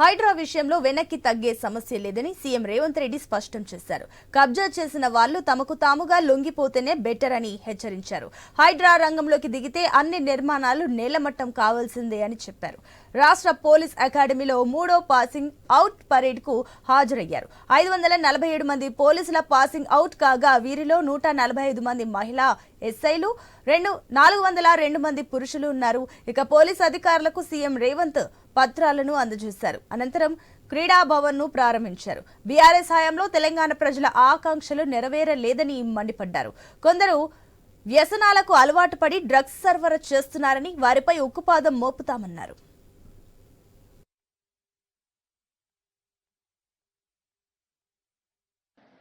హైడ్రా విషయంలో వెనక్కి తగ్గే సమస్య లేదని సీఎం రేవంత్ రెడ్డి స్పష్టం చేశారు. కబ్జా చేసిన వాళ్ళు తమకు తాముగా లొంగిపోతేనే బెటర్ అని హెచ్చరించారు. హైడ్రా రంగంలోకి దిగితే అన్ని నిర్మాణాలు నేలమట్టం కావాల్సిందే అని చెప్పారు. రాష్ట్ర పోలీస్ అకాడమీలో మూడో పాసింగ్ అవుట్ పరేడ్కు హాజరయ్యారు. ఐదు వందల నలభై ఏడు మంది పోలీసుల పాసింగ్ అవుట్ కాగా వీరిలో నూట నలభై ఐదు మంది మహిళా ఎస్ఐలు రెండు నాలుగు వందల రెండు మంది పురుషులు ఉన్నారు. ఇక పోలీస్ అధికారులకు సీఎం రేవంత్ పత్రాలను అందజేశారు. అనంతరం క్రీడా భవన్ను ప్రారంభించారు. బీఆర్ఎస్ హయాంలో తెలంగాణ ప్రజల ఆకాంక్షలు నెరవేరలేదని మండిపడ్డారు. కొందరు వ్యసనాలకు అలవాటు పడి డ్రగ్స్ సరఫరా చేస్తున్నారని వారిపై ఉక్కుపాదం మోపుతామన్నారు.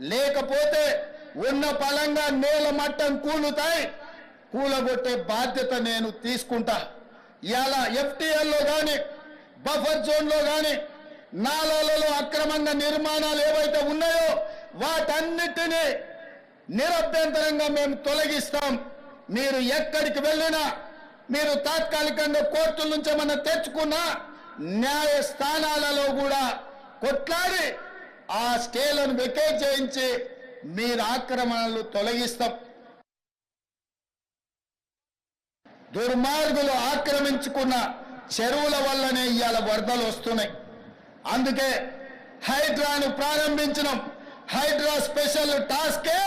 లేకపోతే ఉన్న పలంగా నేల మట్టం కూలుతాయి. కూలగొట్టే బాధ్యత నేను తీసుకుంటా. ఇలా ఎఫ్టీఎల్లో కానీ బఫర్ జోన్లో కానీ నాలాలలో అక్రమంగా నిర్మాణాలు ఏవైతే ఉన్నాయో వాటన్నిటినీ నిరభ్యంతరంగా మేము తొలగిస్తాం. మీరు ఎక్కడికి వెళ్ళినా మీరు తాత్కాలికంగా కోర్టుల నుంచి ఏమన్నా తెచ్చుకున్నా న్యాయ స్థానాలలో కూడా కొట్లాడి ఆ స్టేలను వెకేట్ చేయించి మీరు ఆక్రమణలు తొలగిస్తాం. దుర్మార్గులు ఆక్రమించుకున్న చెరువుల వల్లనే ఇవాళ వరదలు వస్తున్నాయి. అందుకే హైడ్రాను ప్రారంభించడం హైడ్రా స్పెషల్ టాస్కే